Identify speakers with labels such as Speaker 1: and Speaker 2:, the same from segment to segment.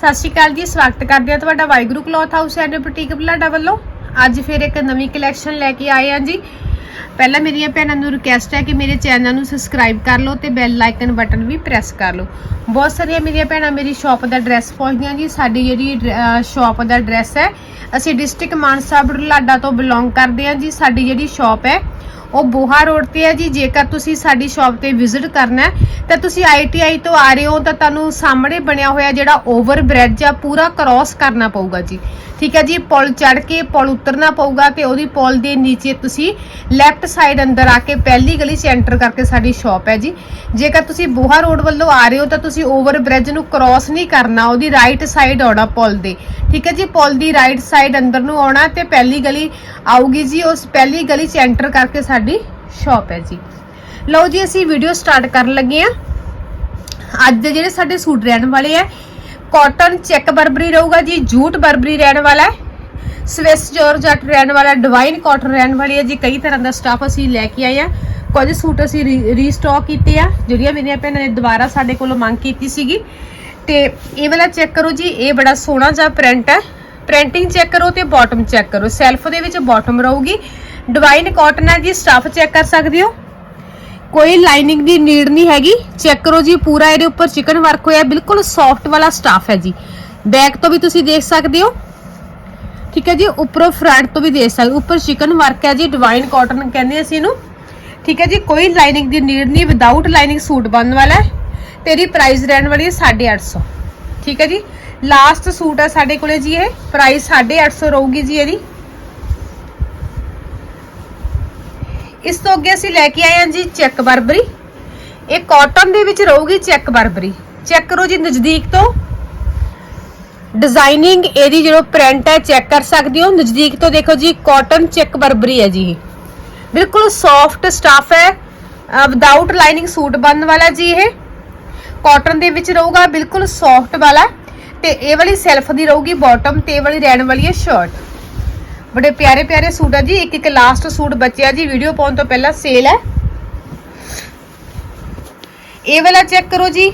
Speaker 1: ਸਤਿ ਸ਼੍ਰੀ ਅਕਾਲ ਜੀ, ਸਵਾਗਤ ਕਰਦੇ ਹਾਂ ਤੁਹਾਡਾ Waheguru cloth house and boutique Balada ਵੱਲੋਂ। ਅੱਜ ਫਿਰ ਇੱਕ ਨਵੀਂ ਕਲੈਕਸ਼ਨ ਲੈ ਕੇ ਆਏ ਹਾਂ ਜੀ। ਪਹਿਲਾਂ ਮੇਰੀਆਂ ਭੈਣਾਂ ਨੂੰ ਰਿਕਵੈਸਟ ਹੈ ਕਿ ਮੇਰੇ ਚੈਨਲ ਨੂੰ ਸਬਸਕ੍ਰਾਈਬ ਕਰ ਲਓ ਤੇ ਬੈਲ ਆਈਕਨ ਬਟਨ ਵੀ ਪ੍ਰੈਸ ਕਰ ਲਓ। ਬਹੁਤ ਸਾਰੀਆਂ ਮੇਰੀਆਂ ਭੈਣਾਂ ਮੇਰੀ ਸ਼ਾਪ ਦਾ ਐਡਰੈਸ ਪੁੱਛਦੀਆਂ ਜੀ, ਸਾਡੀ ਜਿਹੜੀ ਸ਼ਾਪ ਦਾ ਐਡਰੈਸ ਹੈ, ਅਸੀਂ ਡਿਸਟ੍ਰਿਕਟ ਮਾਨਸਾ ਬੁਢਲਾਡਾ ਤੋਂ ਬਿਲੋਂਗ ਕਰਦੇ ਹਾਂ ਜੀ, ਸਾਡੀ ਜਿਹੜੀ ਸ਼ਾਪ ਹੈ ਉਹ ਬੋਹਾ ਰੋਡ ਤੇ ਹੈ ਜੀ, ਜੇਕਰ ਤੁਸੀਂ ਸਾਡੀ ਸ਼ਾਪ ਤੇ ਵਿਜ਼ਿਟ ਕਰਨਾ ਹੈ, ਤਾਂ ਤੁਸੀਂ ਆਈਟੀਆਈ ਤੋਂ ਆ ਰਹੇ ਹੋ, ਤਾਂ ਤੁਹਾਨੂੰ ਸਾਹਮਣੇ ਬਣਿਆ ਹੋਇਆ ਜਿਹੜਾ ਓਵਰ ਬ੍ਰਿਜ ਆ, ਪੂਰਾ ਕ੍ਰਾਸ ਕਰਨਾ ਪਊਗਾ ਜੀ। ਠੀਕ ਹੈ ਜੀ, ਪੁਲ ਚੜ ਕੇ ਪੁਲ ਉਤਰਨਾ ਪਊਗਾ ਤੇ ਉਹਦੀ ਪੁਲ ਦੇ ਨੀਚੇ ਤੁਸੀਂ ਲੈਫਟ ਸਾਈਡ ਅੰਦਰ ਆ ਕੇ ਪਹਿਲੀ ਗਲੀ 'ਚ ਐਂਟਰ ਕਰਕੇ ਸਾਡੀ ਸ਼ਾਪ ਹੈ ਜੀ। ਜੇਕਰ ਤੁਸੀਂ ਬੋਹਾ ਰੋਡ ਵੱਲੋਂ ਆ ਰਹੇ ਹੋ, ਤਾਂ ਤੁਸੀਂ ਓਵਰ ਬ੍ਰਿਜ ਨੂੰ ਕ੍ਰਾਸ ਨਹੀਂ ਕਰਨਾ, ਉਹਦੀ ਰਾਈਟ ਸਾਈਡ ਆਉਣਾ ਪੁਲ ਦੇ। ਠੀਕ ਹੈ ਜੀ, ਪੁਲ ਦੀ ਰਾਈਟ ਸਾਈਡ ਅੰਦਰ ਨੂੰ ਆਉਣਾ ਤੇ ਪਹਿਲੀ ਗਲੀ ਆਊਗੀ ਜੀ, ਉਸ ਪਹਿਲੀ ਗਲੀ 'ਚ ਐਂਟਰ ਕਰਕੇ ਸਾਡੀ ਸ਼ਾਪ ਹੈ ਜੀ। ਲਓ ਜੀ, ਅਸੀਂ ਵੀਡੀਓ ਸਟਾਰਟ ਕਰਨ ਲੱਗੇ ਆ ਅੱਜ ਦੇ ਜਿਹੜੇ ਸਾਡੇ ਸੂਟ ਰਹਿਣ ਵਾਲੇ ਆ ਕਾਟਨ ਚੈੱਕ ਬਰਬਰੀ ਰਹੂਗਾ ਜੀ ਜੂਟ ਬਰਬਰੀ ਰਹਿਣ ਵਾਲਾ ਹੈ ਸਵਿਸ ਜੋਰਜਟ ਰਹਿਣ ਵਾਲਾ ਡਿਵਾਈਨ ਕਾਟਨ ਰਹਿਣ ਵਾਲੀ ਹੈ ਜੀ, ਕਈ ਤਰ੍ਹਾਂ ਦਾ ਸਟਾਫ ਅਸੀਂ ਲੈ ਕੇ ਆਏ ਆ ਕੁਝ ਸੂਟ ਅਸੀਂ ਰੀਸਟਾਕ ਕੀਤੇ ਆ, ਜਿਹੜੀਆਂ ਮੇਰੀਆਂ ਭੈਣਾਂ ਨੇ ਦੁਬਾਰਾ ਸਾਡੇ ਕੋਲੋਂ ਮੰਗ ਕੀਤੀ ਸੀਗੀ। ਤੇ ਇਹ ਵਾਲਾ ਚੈੱਕ ਕਰੋ ਜੀ, ਇਹ ਬੜਾ ਸੋਹਣਾ ਜਿਹਾ ਪ੍ਰਿੰਟ ਹੈ। ਪ੍ਰਿੰਟਿੰਗ ਚੈੱਕ ਕਰੋ ਤੇ ਬਾਟਮ ਚੈੱਕ ਕਰੋ। ਸੈਲਫ ਦੇ ਵਿੱਚ ਬਾਟਮ ਰਹੂਗੀ। ਡਿਵਾਈਨ ਕਾਟਨ ਹੈ ਜੀ ਸਟਾਫ ਚੈੱਕ ਕਰ ਸਕਦੇ ਹੋ। ਕੋਈ ਲਾਈਨਿੰਗ ਦੀ ਨੀਡ ਨਹੀਂ ਹੈਗੀ। ਚੈੱਕ ਕਰੋ ਜੀ, ਪੂਰਾ ਇਹਦੇ ਉੱਪਰ ਚਿਕਨ ਵਰਕ ਹੋਇਆ। ਬਿਲਕੁਲ ਸੌਫਟ ਵਾਲਾ ਸਟਾਫ ਹੈ ਜੀ। ਬੈਕ ਤੋਂ ਵੀ ਤੁਸੀਂ ਦੇਖ ਸਕਦੇ ਹੋ। ਠੀਕ ਹੈ ਜੀ, ਉੱਪਰੋਂ ਫਰੰਟ ਤੋਂ ਵੀ ਦੇਖ ਸਕਦੇ ਉੱਪਰ ਚਿਕਨ ਵਰਕ ਹੈ ਜੀ ਡਿਵਾਈਨ ਕਾਟਨ ਕਹਿੰਦੇ ਅਸੀਂ ਇਹਨੂੰ। ਠੀਕ ਹੈ ਜੀ, ਕੋਈ ਲਾਈਨਿੰਗ ਦੀ ਨੀਡ ਨਹੀਂ। ਵਿਦਆਊਟ ਲਾਈਨਿੰਗ ਸੂਟ ਬਣਨ ਵਾਲਾ ਹੈ। ਤੇਰੀ ਪ੍ਰਾਈਸ ਰਹਿਣ ਵਾਲੀ ਹੈ 850 ਠੀਕ ਹੈ ਜੀ? ਲਾਸਟ ਸੂਟ ਹੈ ਸਾਡੇ ਕੋਲੇ ਜੀ ਇਹ। ਪ੍ਰਾਈਸ 850 ਰਹੂਗੀ ਜੀ ਇਹਦੀ। ਇਸ ਤੋਂ ਅੱਗੇ ਅਸੀਂ ਲੈ ਕੇ ਆਏ ਹਾਂ ਜੀ ਚੈੱਕ ਬਰਬਰੀ। ਇਹ ਕਾਟਨ ਦੇ ਵਿੱਚ ਰਹੂਗੀ ਚੈੱਕ ਬਰਬਰੀ। ਚੈੱਕ ਕਰੋ ਜੀ ਨਜ਼ਦੀਕ ਤੋਂ। ਡਿਜ਼ਾਈਨਿੰਗ ਇਹਦੀ ਜਿਹੜਾ ਪ੍ਰਿੰਟ ਹੈ ਚੈੱਕ ਕਰ ਸਕਦੇ ਹੋ। ਨਜ਼ਦੀਕ ਤੋਂ ਦੇਖੋ ਜੀ ਕਾਟਨ ਚੈੱਕ ਬਰਬਰੀ ਹੈ ਜੀ ਬਿਲਕੁਲ ਸੌਫਟ ਸਟਫ ਹੈ। ਵਿਦਆਊਟ ਲਾਈਨਿੰਗ ਸੂਟ ਬਣਨ ਵਾਲਾ ਜੀ ਇਹ। ਕਾਟਨ ਦੇ ਵਿੱਚ ਰਹੂਗਾ, ਬਿਲਕੁਲ ਸੌਫਟ ਵਾਲਾ ਤੇ ਇਹ ਵਾਲੀ ਸੈਲਫ ਦੀ ਰਹੂਗੀ ਬਾਟਮ ਤੇ ਇਹ ਵਾਲੀ ਰਹਿਣ ਵਾਲੀ ਹੈ ਸ਼ਰਟ ਬੜੇ ਪਿਆਰੇ ਪਿਆਰੇ ਸੂਟ ਆ ਜੀ, ਇੱਕ ਇੱਕ ਲਾਸਟ ਸੂਟ ਬਚਿਆ ਜੀ ਵੀਡੀਓ ਪਾਉਣ ਤੋਂ ਪਹਿਲਾਂ ਸੇਲ ਹੈ। ਇਹ ਵਾਲਾ ਚੈੱਕ ਕਰੋ ਜੀ।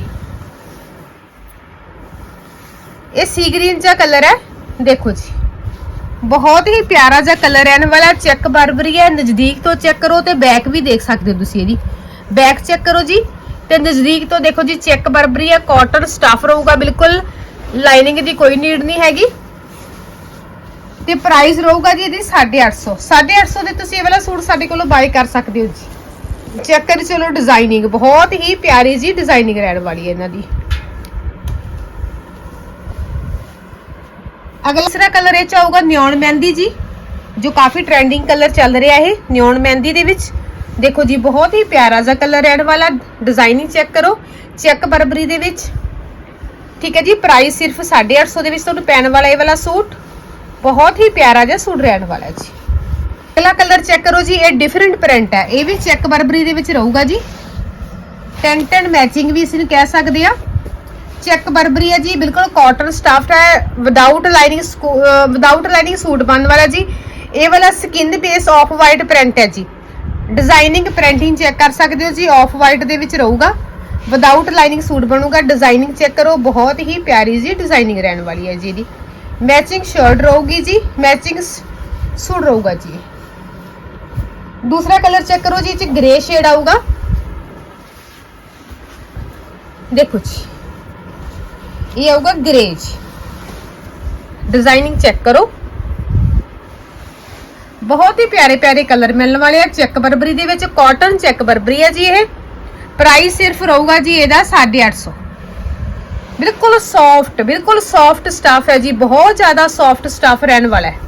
Speaker 1: ਇਹ ਸੀ ਗ੍ਰੀਨ ਜਿਹਾ ਕਲਰ ਹੈ, ਦੇਖੋ ਜੀ। ਬਹੁਤ ਹੀ ਪਿਆਰਾ ਜਿਹਾ ਕਲਰ ਰਹਿਣ ਵਾਲਾ ਚੈੱਕ ਬਰਬਰੀ ਹੈ, ਨਜ਼ਦੀਕ ਤੋਂ ਚੈੱਕ ਕਰੋ ਤੇ ਬੈਕ ਵੀ ਦੇਖ ਸਕਦੇ ਹੋ ਤੁਸੀਂ ਇਹਦੀ। ਬੈਕ ਚੈੱਕ ਕਰੋ ਜੀ। ਤੇ ਨਜ਼ਦੀਕ ਤੋਂ ਦੇਖੋ ਜੀ, ਚੈੱਕ ਬਰਬਰੀ ਹੈ ਕਾਟਨ ਸਟਫ ਰਹੂਗਾ ਬਿਲਕੁਲ। ਲਾਈਨਿੰਗ ਦੀ ਕੋਈ ਨੀਡ ਨਹੀਂ ਹੈਗੀ। ਤੇ ਪ੍ਰਾਈਸ ਰਹੂਗਾ ਜੀ ਇਹਦੀ 850 850 ਦੇ ਤੁਸੀਂ ਇਹ ਵਾਲਾ ਸੂਟ ਸਾਡੇ ਕੋਲੋਂ ਬਾਈ ਕਰ ਸਕਦੇ ਹੋ ਜੀ। ਚੈੱਕ ਕਰ ਚਲੋ ਡਿਜ਼ਾਈਨਿੰਗ ਬਹੁਤ ਹੀ ਪਿਆਰੀ ਜੀ ਡਿਜ਼ਾਈਨਿੰਗ ਰਹਿਣ ਵਾਲੀ ਹੈ ਇਹਨਾਂ ਦੀ। ਅਗਲਾ ਦੂਸਰਾ ਕਲਰ ਇਹ ਚ ਆਊਗਾ ਨਿਓਨ ਮਹਿੰਦੀ ਜੀ, ਜੋ ਕਾਫੀ ਟ੍ਰੈਂਡਿੰਗ ਕਲਰ ਚੱਲ ਰਿਹਾ ਹੈ ਨਿਓਨ ਮਹਿੰਦੀ ਦੇ ਵਿੱਚ। ਦੇਖੋ ਜੀ, ਬਹੁਤ ਹੀ ਪਿਆਰਾ ਜਿਹਾ ਕਲਰ ਰਹਿਣ ਵਾਲਾ ਡਿਜ਼ਾਈਨਿੰਗ ਚੈੱਕ ਕਰੋ। ਚੈੱਕ ਬਰਬਰੀ ਦੇ ਵਿੱਚ। ਠੀਕ ਹੈ ਜੀ ਪ੍ਰਾਈਸ ਸਿਰਫ 850 ਦੇ ਵਿੱਚ ਤੁਹਾਨੂੰ ਪੈਣ ਵਾਲਾ ਇਹ ਵਾਲਾ ਸੂਟ। ਬਹੁਤ ਹੀ ਪਿਆਰਾ ਜਿਹਾ ਸੂਟ ਰਹਿਣ ਵਾਲਾ ਜੀ। ਅਗਲਾ ਕਲਰ ਚੈੱਕ ਕਰੋ ਜੀ, ਇਹ ਡਿਫਰੈਂਟ ਪ੍ਰਿੰਟ ਹੈ। ਇਹ ਵੀ ਚੈੱਕ ਬਰਬਰੀ ਦੇ ਵਿੱਚ ਰਹੂਗਾ ਜੀ। ਟੈਂਟ ਐਂਡ ਮੈਚਿੰਗ ਵੀ ਇਸ ਨੂੰ ਕਹਿ ਸਕਦੇ ਆ ਚੈੱਕ ਬਰਬਰੀ ਹੈ ਜੀ, ਬਿਲਕੁਲ ਕਾਟਨ ਸਟਫਡ ਹੈ without lining without lining suit ਬਣਨ ਵਾਲਾ ਜੀ। ਇਹ ਵਾਲਾ skin base off white print ਹੈ ਜੀ। ਡਿਜ਼ਾਈਨਿੰਗ ਪ੍ਰਿੰਟਿੰਗ ਚੈੱਕ ਕਰ ਸਕਦੇ ਹੋ ਜੀ ਆਫ ਵਾਈਟ ਦੇ ਵਿੱਚ ਰਹੂਗਾ। ਵਿਦਆਊਟ ਲਾਈਨਿੰਗ ਸੂਟ ਬਣੂਗਾ। ਡਿਜ਼ਾਈਨਿੰਗ ਚੈੱਕ ਕਰੋ, ਬਹੁਤ ਹੀ ਪਿਆਰੀ ਜੀ ਡਿਜ਼ਾਈਨਿੰਗ ਰਹਿਣ ਵਾਲੀ ਹੈ ਜੀ ਇਹਦੀ। ਮੈਚਿੰਗ ਸ਼ਰਟ ਰਹੂਗੀ ਜੀ ਮੈਚਿੰਗ ਸੂਟ ਰਹੂਗਾ ਜੀ ਦੂਸਰਾ ਕਲਰ ਚੈੱਕ ਕਰੋ ਜੀ, ਇਹ ਚ ਗ੍ਰੇ ਸ਼ੇਡ ਆਊਗਾ। ਦੇਖੋ ਜੀ। ਇਹ ਆਊਗਾ ਗ੍ਰੇ ਜੀ। ਡਿਜ਼ਾਈਨਿੰਗ ਚੈੱਕ ਕਰੋ। ਬਹੁਤ ਹੀ ਪਿਆਰੇ ਪਿਆਰੇ ਕਲਰ ਮਿਲਣ ਵਾਲੇ ਆ। ਚੈੱਕ ਬਰਬਰੀ ਦੇ ਵਿੱਚ ਕਾਟਨ ਚੈੱਕ ਬਰਬਰੀ ਹੈ ਜੀ ਇਹ। ਪ੍ਰਾਈਸ ਸਿਰਫ ਰਹੂਗਾ ਜੀ ਇਹਦਾ 850 ਬਿਲਕੁਲ ਸੌਫਟ ਬਿਲਕੁਲ ਸੌਫਟ ਸਟਫ ਹੈ ਜੀ। ਬਹੁਤ ਜ਼ਿਆਦਾ ਸੌਫਟ ਸਟਫ ਰਹਿਣ ਵਾਲਾ ਹੈ।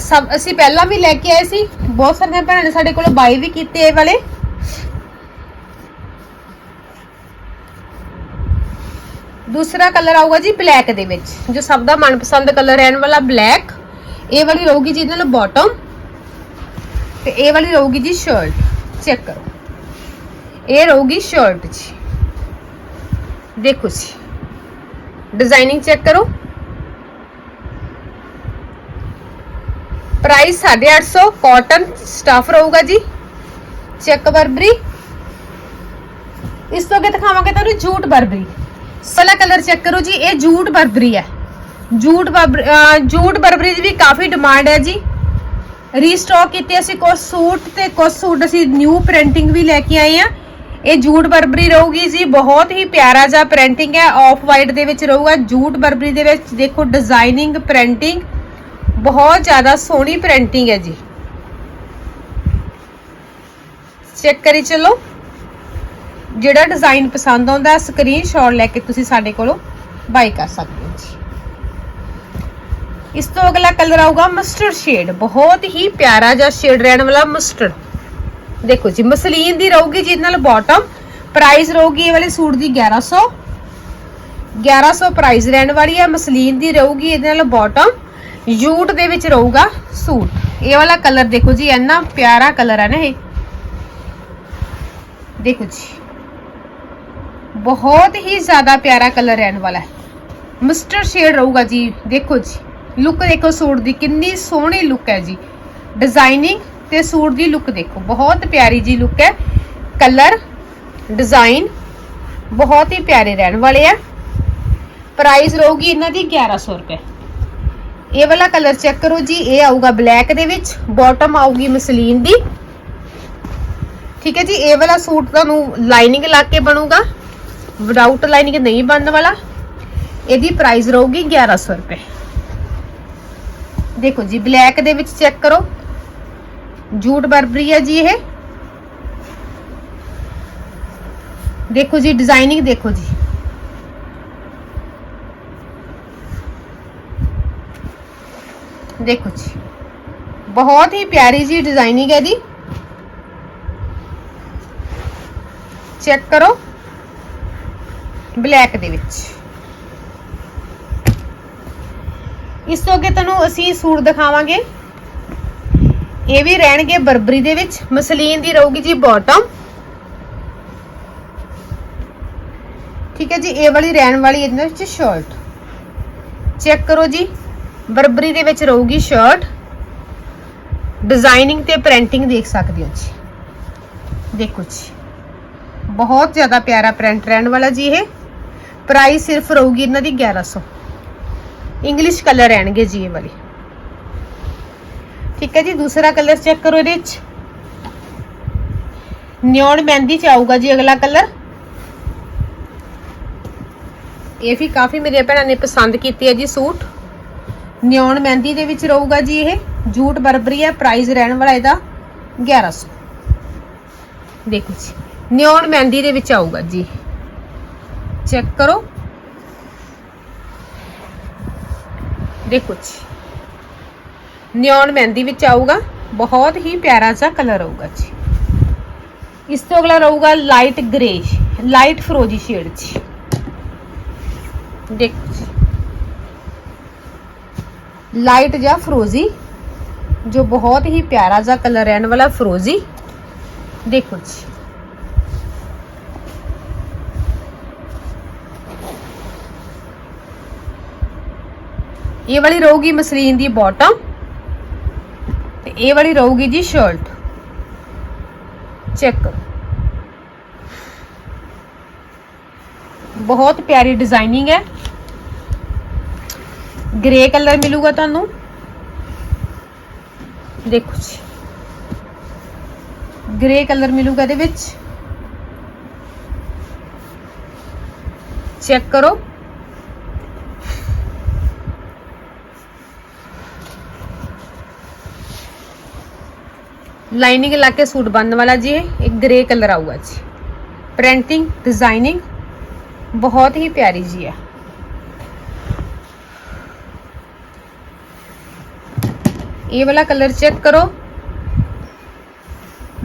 Speaker 1: ਸਭ ਅਸੀਂ ਪਹਿਲਾਂ ਵੀ ਲੈ ਕੇ ਆਏ ਸੀ। ਬਹੁਤ ਸਾਰੀਆਂ ਭੈਣਾਂ ਨੇ ਸਾਡੇ ਕੋਲ ਬਾਈ ਵੀ ਕੀਤੇ ਇਹ ਵਾਲੇ। ਦੂਸਰਾ ਕਲਰ ਆਊਗਾ ਜੀ ਬਲੈਕ ਦੇ ਵਿੱਚ, ਜੋ ਸਭ ਦਾ ਮਨਪਸੰਦ ਕਲਰ ਰਹਿਣ ਵਾਲਾ ਬਲੈਕ ਇਹ ਵਾਲੀ ਰਹੂਗੀ ਜੀ ਇਹਦੇ ਨਾਲ ਬਾਟਮ ਤੇ ਇਹ ਵਾਲੀ ਰਹੂਗੀ ਜੀ ਸ਼ਰਟ ਚੈੱਕ ਕਰੋ। ਇਹ ਰਹੂਗੀ ਸ਼ਰਟ ਜੀ। ਦੇਖੋ ਜੀ। ਡਿਜ਼ਾਈਨਿੰਗ ਚੈੱਕ ਕਰੋ। ਪ੍ਰਾਈਸ 850 ਕਾਟਨ ਸਟਫ ਰਹੂਗਾ ਜੀ। ਚੈੱਕ ਬਰਬਰੀ ਇਸ ਤੋਂ ਅੱਗੇ ਦਿਖਾਵਾਂਗੇ ਤੁਹਾਨੂੰ ਜੂਟ ਬਰਬਰੀ ਸਲਾ ਕਲਰ ਚੈੱਕ ਕਰੋ ਜੀ, ਇਹ ਜੂਟ ਬਰਬਰੀ ਹੈ। ਜੂਟ ਬਰਬਰੀ ਜੂਟ ਬਰਬਰੀ ਦੀ ਵੀ ਕਾਫੀ ਡਿਮਾਂਡ ਹੈ ਜੀ। ਰੀਸਟਾਕ ਕੀਤੇ ਅਸੀਂ ਕੁਝ ਸੂਟ ਤੇ ਕੁਝ ਸੂਟ ਅਸੀਂ ਨਿਊ ਪ੍ਰਿੰਟਿੰਗ ਵੀ ਲੈ ਕੇ ਆਏ ਆ ਇਹ ਜੂਟ ਬਰਬਰੀ ਰਹੂਗੀ ਜੀ, ਬਹੁਤ ਹੀ ਪਿਆਰਾ ਜਿਹਾ ਪ੍ਰਿੰਟਿੰਗ ਹੈ। ਆਫ ਵਾਈਟ ਦੇ ਵਿੱਚ ਰਹੂਗਾ। ਜੂਟ ਬਰਬਰੀ ਦੇ ਵਿੱਚ ਦੇਖੋ ਡਿਜ਼ਾਈਨਿੰਗ ਪ੍ਰਿੰਟਿੰਗ ਬਹੁਤ ਜ਼ਿਆਦਾ ਸੋਹਣੀ ਪ੍ਰਿੰਟਿੰਗ ਹੈ ਜੀ। ਚੈੱਕ ਕਰੀ ਚਲੋ। ਜਿਹੜਾ ਡਿਜ਼ਾਈਨ ਪਸੰਦ ਆਉਂਦਾ ਸਕਰੀਨਸ਼ਾਟ ਲੈ ਕੇ ਤੁਸੀਂ ਸਾਡੇ ਕੋਲੋਂ ਬਾਈ ਕਰ ਸਕਦੇ ਹੋ ਜੀ। ਇਸ ਤੋਂ ਅਗਲਾ ਕਲਰ ਆਊਗਾ ਮਸਟਰਡ ਸ਼ੇਡ ਬਹੁਤ ਹੀ ਪਿਆਰਾ ਜਿਹਾ ਸ਼ੇਡ ਰਹਿਣ ਵਾਲਾ ਮਸਟਰਡ ਦੇਖੋ ਜੀ, ਮਸਲੀਨ ਦੀ ਰਹੂਗੀ ਜਿਹਦੇ ਨਾਲ ਬਾਟਮ ਪ੍ਰਾਈਸ ਰਹੂਗੀ ਇਹ ਵਾਲੇ ਸੂਟ ਦੀ 1100 1100 ਪ੍ਰਾਈਸ ਰਹਿਣ ਵਾਲੀ ਹੈ ਮਸਲੀਨ ਦੀ ਰਹੂਗੀ ਇਹਦੇ ਨਾਲ ਬਾਟਮ ਯੂਟ ਦੇ ਵਿੱਚ ਰਹੂਗਾ ਸੂਟ। ਇਹ ਵਾਲਾ ਕਲਰ ਦੇਖੋ ਜੀ, ਇੰਨਾ ਪਿਆਰਾ ਕਲਰ ਹੈ ਨਾ ਇਹ। ਦੇਖੋ ਜੀ, ਬਹੁਤ ਹੀ ਜ਼ਿਆਦਾ ਪਿਆਰਾ ਕਲਰ ਰਹਿਣ ਵਾਲਾ ਹੈ। ਮਿਸਟਰ ਸ਼ੇਡ ਰਹੂਗਾ ਜੀ, ਦੇਖੋ ਜੀ। ਲੁੱਕ ਦੇਖੋ ਸੂਟ ਦੀ ਕਿੰਨੀ ਸੋਹਣੀ ਲੁੱਕ ਹੈ ਜੀ। ਡਿਜ਼ਾਈਨਿੰਗ ਤੇ ਸੂਟ ਦੀ ਲੁੱਕ ਦੇਖੋ, ਬਹੁਤ ਪਿਆਰੀ ਜੀ ਲੁੱਕ ਹੈ। ਕਲਰ ਡਿਜ਼ਾਈਨ ਬਹੁਤ ਹੀ ਪਿਆਰੇ ਰਹਿਣ ਵਾਲੇ ਆ। ਪ੍ਰਾਈਸ ਰਹੂਗੀ ਇਹਨਾਂ ਦੀ 1100 ਰੁਪਏ। ਇਹ ਵਾਲਾ ਕਲਰ ਚੈੱਕ ਕਰੋ ਜੀ, ਇਹ ਆਊਗਾ ਬਲੈਕ ਦੇ ਵਿੱਚ ਬਾਟਮ ਆਊਗੀ ਮਸਲੀਨ ਦੀ। ਠੀਕ ਹੈ ਜੀ, ਇਹ ਵਾਲਾ ਸੂਟ ਤੁਹਾਨੂੰ ਲਾਈਨਿੰਗ ਲਾ ਕੇ ਬਣੂਗਾ। ਵਿਦਆਊਟ ਲਾਈਨਿੰਗ ਨਹੀਂ ਬਣਨ ਵਾਲਾ। ਇਹਦੀ ਪ੍ਰਾਈਸ ਰਹੂਗੀ 1100 ਰੁਪਏ। ਦੇਖੋ ਜੀ ਬਲੈਕ ਦੇ ਵਿੱਚ ਚੈੱਕ ਕਰੋ ਜੂਟ ਬਰਬਰੀ ਹੈ ਜੀ ਇਹ ਦੇਖੋ ਜੀ ਡਿਜ਼ਾਈਨਿੰਗ ਦੇਖੋ ਜੀ ਦੇਖੋ ਜੀ ਬਹੁਤ ਹੀ ਪਿਆਰੀ ਜੀ ਡਿਜ਼ਾਈਨਿੰਗ ਹੈ ਦੀ ਚੈੱਕ ਕਰੋ ਬਲੈਕ ਦੇ ਵਿੱਚ ਇਸ ਤੋਂ ਅੱਗੇ ਤੁਹਾਨੂੰ ਅਸੀਂ ਸੂਟ ਦਿਖਾਵਾਂਗੇ। ਇਹ ਵੀ ਰਹਿਣਗੇ ਬਰਬਰੀ ਦੇ ਵਿੱਚ। ਮਸਲੀਨ ਦੀ ਰਹੂਗੀ ਜੀ ਬਾਟਮ ਠੀਕ ਹੈ ਜੀ, ਇਹ ਵਾਲੀ ਰਹਿਣ ਵਾਲੀ ਇਹਦੇ ਵਿੱਚ ਸ਼ਰਟ ਚੈੱਕ ਕਰੋ ਜੀ, ਬਰਬਰੀ ਦੇ ਵਿੱਚ ਰਹੂਗੀ ਸ਼ਰਟ ਡਿਜ਼ਾਈਨਿੰਗ ਤੇ ਪ੍ਰਿੰਟਿੰਗ ਦੇਖ ਸਕਦੇ ਹੋ ਜੀ। ਦੇਖੋ ਜੀ, ਬਹੁਤ ਜ਼ਿਆਦਾ ਪਿਆਰਾ ਪ੍ਰਿੰਟ ਰਹਿਣ ਵਾਲਾ ਜੀ ਇਹ। ਪ੍ਰਾਈਸ ਸਿਰਫ ਰਹੂਗੀ ਇਹਨਾਂ ਦੀ 1100 ਇੰਗਲਿਸ਼ ਕਲਰ ਰਹਿਣਗੇ ਜੀ ਇਹ ਵਾਲੀ। ਠੀਕ ਹੈ ਜੀ, ਦੂਸਰਾ ਕਲਰ ਚੈੱਕ ਕਰੋ ਇਹਦੇ ਵਿੱਚ। ਨਿਓਨ ਮਹਿੰਦੀ ਚ ਆਊਗਾ ਜੀ ਅਗਲਾ ਕਲਰ ਇਹ ਵੀ ਕਾਫੀ ਮੇਰੀਆਂ ਭੈਣਾਂ ਨੇ ਪਸੰਦ ਕੀਤੀ ਹੈ ਜੀ ਸੂਟ। ਨਿਓਨ ਮਹਿੰਦੀ ਦੇ ਵਿੱਚ ਰਹੂਗਾ ਜੀ ਇਹ। ਜੂਟ ਬਰਬਰੀ ਹੈ ਪ੍ਰਾਈਸ ਰਹਿਣ ਵਾਲਾ ਇਹਦਾ 1100 ਦੇਖੋ ਜੀ ਨਿਓਨ ਮਹਿੰਦੀ ਦੇ ਵਿੱਚ ਆਊਗਾ ਜੀ। ਚੈੱਕ ਕਰੋ। ਦੇਖੋ ਜੀ ਨਿਓਨ ਮਹਿੰਦੀ ਵਿੱਚ ਆਊਗਾ, ਬਹੁਤ ਹੀ ਪਿਆਰਾ ਜਿਹਾ ਕਲਰ ਆਊਗਾ ਜੀ। ਇਸ ਤੋਂ ਅਗਲਾ ਰਹੂਗਾ ਲਾਈਟ ਗ੍ਰੇ, ਲਾਈਟ ਫਰੋਜੀ ਸ਼ੇਡ ਜੀ। ਦੇਖੋ ਜੀ। ਲਾਈਟ ਜਾਂ ਫਰੋਜ਼ੀ, ਜੋ ਬਹੁਤ ਹੀ ਪਿਆਰਾ ਜਿਹਾ ਕਲਰ ਰਹਿਣ ਵਾਲਾ ਫਰੋਜ਼ੀ। ਦੇਖੋ ਜੀ। ਇਹ ਵਾਲੀ ਰਹੂਗੀ ਮਸਲੀਨ ਦੀ ਬਾਟਮ ਤੇ ਇਹ ਵਾਲੀ ਰਹੂਗੀ ਜੀ ਸ਼ਰਟ ਚੈੱਕ ਕਰੋ। ਬਹੁਤ ਪਿਆਰੀ ਡਿਜ਼ਾਈਨਿੰਗ ਹੈ। ਗ੍ਰੇ ਕਲਰ ਮਿਲੂਗਾ ਤੁਹਾਨੂੰ। ਦੇਖੋ ਜੀ। ਗ੍ਰੇ ਕਲਰ ਮਿਲੂਗਾ ਇਹਦੇ ਵਿੱਚ। ਚੈੱਕ ਕਰੋ। ਲਾਈਨਿੰਗ ਲਾ ਕੇ ਸੂਟ ਬਣਨ ਵਾਲਾ ਜੀ, ਇਹ ਇੱਕ ਗ੍ਰੇ ਕਲਰ ਆਊਗਾ ਜੀ। ਪ੍ਰਿੰਟਿੰਗ ਡਿਜ਼ਾਈਨਿੰਗ ਬਹੁਤ ਹੀ ਪਿਆਰੀ ਜੀ ਹੈ ਇਹ ਵਾਲਾ ਕਲਰ ਚੈੱਕ ਕਰੋ।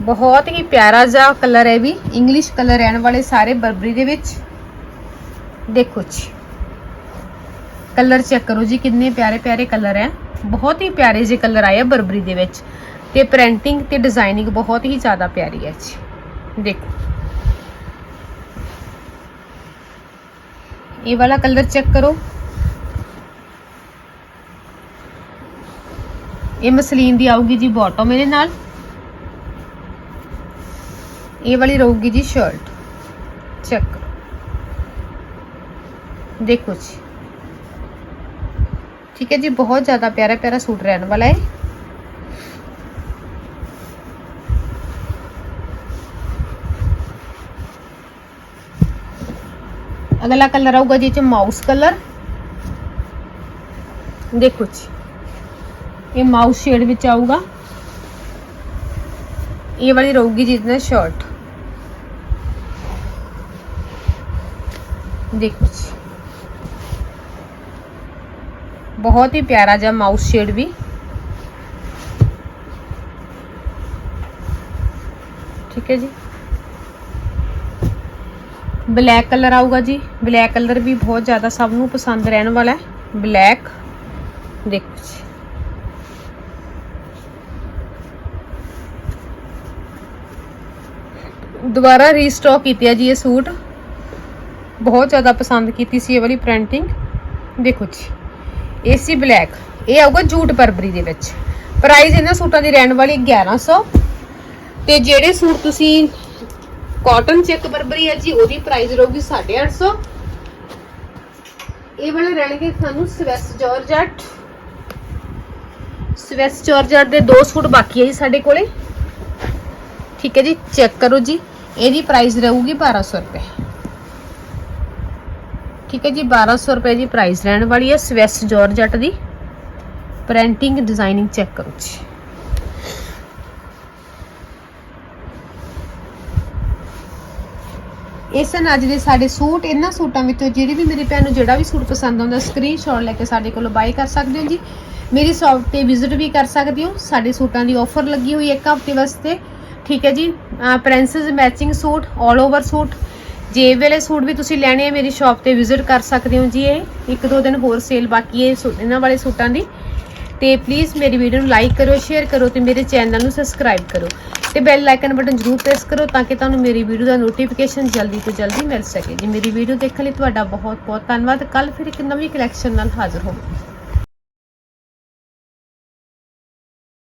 Speaker 1: ਬਹੁਤ ਹੀ ਪਿਆਰਾ ਜਿਹਾ ਕਲਰ ਹੈ ਵੀ। ਇੰਗਲਿਸ਼ ਕਲਰ ਰਹਿਣ ਵਾਲੇ ਸਾਰੇ ਬਰਬਰੀ ਦੇ ਵਿੱਚ। ਦੇਖੋ ਜੀ। ਕਲਰ ਚੈੱਕ ਕਰੋ ਜੀ, ਕਿੰਨੇ ਪਿਆਰੇ ਪਿਆਰੇ ਕਲਰ ਹੈ। ਬਹੁਤ ਹੀ ਪਿਆਰੇ ਜਿਹੇ ਕਲਰ ਆਏ ਆ ਬਰਬਰੀ ਦੇ ਵਿੱਚ। ਤੇ ਪ੍ਰਿੰਟਿੰਗ ਤੇ ਡਿਜ਼ਾਈਨਿੰਗ ਬਹੁਤ ਹੀ ਜ਼ਿਆਦਾ ਪਿਆਰੀ ਹੈ ਜੀ। ਦੇਖੋ। ਇਹ ਵਾਲਾ ਕਲਰ ਚੈੱਕ ਕਰੋ। ਇਹ ਮਸਲੀਨ ਦੀ ਆਊਗੀ ਜੀ ਬਾਟਮ ਇਹਦੇ ਨਾਲ। ਇਹ ਵਾਲੀ ਰਹੂਗੀ ਜੀ ਸ਼ਰਟ ਚੈੱਕ ਦੇਖੋ ਜੀ। ਠੀਕ ਹੈ ਜੀ, ਬਹੁਤ ਜ਼ਿਆਦਾ ਪਿਆਰਾ ਪਿਆਰਾ ਸੂਟ ਰਹਿਣ ਵਾਲਾ ਹੈ। ਅਗਲਾ ਕਲਰ ਆਊਗਾ ਜੀ ਚ ਮਾਊਸ ਕਲਰ ਦੇਖੋ ਜੀ ਇਹ ਮਾਊਸ ਸ਼ੇਡ ਵਿੱਚ ਆਊਗਾ ਇਹ ਵਾਲੀ ਰਹੂਗੀ ਜੀ ਇਹਦੇ ਨਾਲ ਸ਼ਰਟ ਦੇਖੋ ਜੀ ਬਹੁਤ ਹੀ ਪਿਆਰਾ ਜਿਹਾ ਮਾਊਸ ਸ਼ੇਡ ਵੀ ਠੀਕ ਹੈ ਜੀ ਬਲੈਕ ਕਲਰ ਆਊਗਾ ਜੀ। ਬਲੈਕ ਕਲਰ ਵੀ ਬਹੁਤ ਜ਼ਿਆਦਾ ਸਭ ਨੂੰ ਪਸੰਦ ਰਹਿਣ ਵਾਲਾ ਹੈ। ਬਲੈਕ ਦੇਖੋ ਜੀ। ਦੁਬਾਰਾ ਰੀਸਟਾਕ ਕੀਤੀ ਹੈ ਜੀ ਇਹ ਸੂਟ। ਬਹੁਤ ਜ਼ਿਆਦਾ ਪਸੰਦ ਕੀਤੀ ਸੀ ਇਹ ਵਾਲੀ ਪ੍ਰਿੰਟਿੰਗ ਦੇਖੋ ਜੀ। ਏਸੀ ਬਲੈਕ ਇਹ ਆਊਗਾ ਜੂਟ ਪਰਬਰੀ ਦੇ ਵਿੱਚ। ਪ੍ਰਾਈਸ ਇਹਨਾਂ ਸੂਟਾਂ ਦੀ ਰਹਿਣ ਵਾਲੀ 1100 ਤੇ ਜਿਹੜੇ ਸੂਟ ਤੁਸੀਂ ਕਾਟਨ ਚੈੱਕ ਬਰਬਰੀ ਹੈ ਜੀ, ਉਹਦੀ ਪ੍ਰਾਈਸ ਰਹੂਗੀ 850 ਇਹ ਵਾਲੇ ਰਹਿਣਗੇ ਸਾਨੂੰ ਸਵੈਸ ਜਾਰਜਟ ਸਵੈਸ ਜਾਰਜਟ ਦੇ ਦੋ ਸੂਟ ਬਾਕੀ ਹੈ ਜੀ ਸਾਡੇ ਕੋਲੇ। ਠੀਕ ਹੈ ਜੀ ਚੈੱਕ ਕਰੋ ਜੀ। ਇਹਦੀ ਪ੍ਰਾਈਸ ਰਹੂਗੀ 1200 ਰੁਪਏ। ਠੀਕ ਹੈ ਜੀ 1200 ਰੁਪਏ ਦੀ ਪ੍ਰਾਈਸ ਰਹਿਣ ਵਾਲੀ ਹੈ ਸਵੈਸ ਜਾਰਜਟ ਦੀ। ਪ੍ਰਿੰਟਿੰਗ ਡਿਜ਼ਾਈਨਿੰਗ ਚੈੱਕ ਕਰੋ ਜੀ। ਇਸ ਹਨ ਅੱਜ ਦੇ ਸਾਡੇ ਸੂਟ, ਇਹਨਾਂ ਸੂਟਾਂ ਵਿੱਚੋਂ ਜਿਹੜੀ ਵੀ ਮੇਰੀ ਭੈਣ ਨੂੰ ਜਿਹੜਾ ਵੀ ਸੂਟ ਪਸੰਦ ਆਉਂਦਾ ਸਕਰੀਨਸ਼ਾਟ ਲੈ ਕੇ ਸਾਡੇ ਕੋਲੋਂ ਬਾਈ ਕਰ ਸਕਦੇ ਹੋ ਜੀ। ਮੇਰੀ ਸ਼ਾਪ ਤੇ ਵਿਜ਼ਿਟ ਵੀ ਕਰ ਸਕਦੇ ਹੋ। ਸਾਡੇ ਸੂਟਾਂ ਦੀ ਆਫਰ ਲੱਗੀ ਹੋਈ ਇੱਕ ਹਫ਼ਤੇ ਵਾਸਤੇ। ਠੀਕ ਹੈ ਜੀ। Princess matching suit 올 over suit. ਜੇ ਇਹ ਵਾਲੇ ਸੂਟ ਵੀ ਤੁਸੀਂ ਲੈਣੇ ਆ, ਮੇਰੀ ਸ਼ਾਪ ਤੇ ਵਿਜ਼ਿਟ ਕਰ ਸਕਦੇ ਹੋ ਜੀ ਇਹ। ਇੱਕ ਦੋ ਦਿਨ ਹੋਰ ਸੇਲ ਬਾਕੀ ਹੈ ਇਹਨਾਂ ਵਾਲੇ ਸੂਟਾਂ ਦੀ। ਤੇ ਪਲੀਜ਼ ਮੇਰੀ ਵੀਡੀਓ ਨੂੰ ਲਾਈਕ ਕਰੋ ਸ਼ੇਅਰ ਕਰੋ ਤੇ ਮੇਰੇ ਚੈਨਲ ਨੂੰ ਸਬਸਕ੍ਰਾਈਬ ਕਰੋ ਤੇ ਬੈਲ ਆਈਕਨ ਬਟਨ ਜ਼ਰੂਰ ਪ੍ਰੈਸ ਕਰੋ ਤਾਂ ਕਿ ਤੁਹਾਨੂੰ ਮੇਰੀ ਵੀਡੀਓ ਦਾ ਨੋਟੀਫਿਕੇਸ਼ਨ ਜਲਦੀ ਤੋਂ ਜਲਦੀ ਮਿਲ ਸਕੇ। ਜੀ ਮੇਰੀ ਵੀਡੀਓ ਦੇਖਣ ਲਈ ਤੁਹਾਡਾ ਬਹੁਤ ਬਹੁਤ ਧੰਨਵਾਦ। ਕੱਲ ਫਿਰ ਇੱਕ ਨਵੀਂ ਕਲੈਕਸ਼ਨ ਨਾਲ ਹਾਜ਼ਰ ਹੋਵਾਂਗੇ।